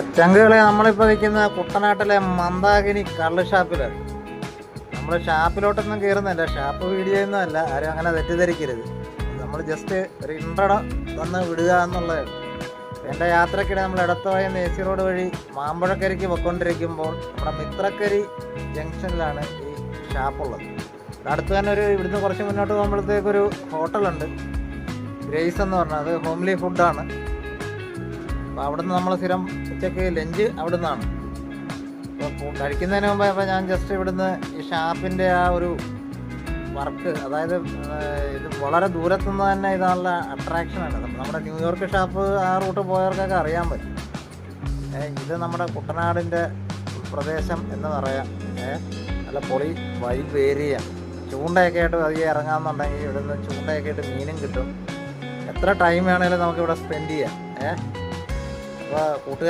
അച്ചങ്കുകളെ നമ്മളിപ്പോൾ നിൽക്കുന്ന കുട്ടനാട്ടിലെ മന്ദാകിനി കള്ള് ഷാപ്പിലാണ് നമ്മൾ ഷാപ്പിലോട്ടൊന്നും കയറുന്നില്ല ഷാപ്പ് വീഡിയോ ഒന്നും അല്ല ആരും അങ്ങനെ തെറ്റിദ്ധരിക്കരുത്. നമ്മൾ ജസ്റ്റ് ഒരു ഇൻട്രഡ വന്ന് വിടുക എന്നുള്ളതാണ് എന്റെ യാത്രക്കിടെ നമ്മൾ ഇടത്തുവായ എ സി റോഡ് വഴി മാമ്പഴക്കരിക്ക് പൊയ്ക്കൊണ്ടിരിക്കുമ്പോൾ നമ്മുടെ മിത്രക്കരി ജംഗ്ഷനിലാണ് ഈ ഷാപ്പുള്ളത്. അടുത്ത് തന്നെ ഒരു ഇവിടുന്ന് കുറച്ച് മുന്നോട്ട് പോകുമ്പോഴത്തേക്കൊരു ഹോട്ടലുണ്ട്. ഗ്രേസ് എന്ന് പറഞ്ഞാൽ അത് ഹോംലി ഫുഡാണ്. അപ്പോൾ അവിടെ നിന്ന് നമ്മൾ സ്ഥിരം ഉച്ചയ്ക്ക് ലഞ്ച് അവിടെ നിന്നാണ് അപ്പോൾ കഴിക്കുന്നതിന് മുമ്പ് അപ്പോൾ ഞാൻ ജസ്റ്റ് ഇവിടുന്ന് ഈ ഷാപ്പിന്റെ ആ ഒരു വർക്ക് അതായത് ഇത് വളരെ ദൂരത്തുനിന്ന് തന്നെ ഇത് നല്ല അട്രാക്ഷനാണ് നമ്മുടെ ന്യൂയോർക്ക് ഷാപ്പ് ആ റൂട്ട് പോയവർക്കൊക്കെ അറിയാൻ പറ്റും. ഇത് നമ്മുടെ കുട്ടനാടിന്റെ പ്രദേശം എന്ന് പറയാം. നല്ല പൊളി വൈബ് ഏരിയ ചൂണ്ടയൊക്കെ ആയിട്ട് അധികം ഇറങ്ങാമെന്നുണ്ടെങ്കിൽ ഇവിടുന്ന് ചൂണ്ടയൊക്കെ ആയിട്ട് മീനും കിട്ടും. എത്ര ടൈം വേണേലും നമുക്കിവിടെ സ്പെൻഡ് ചെയ്യാം. ഏഹ് അപ്പോൾ കൂട്ടുകാർ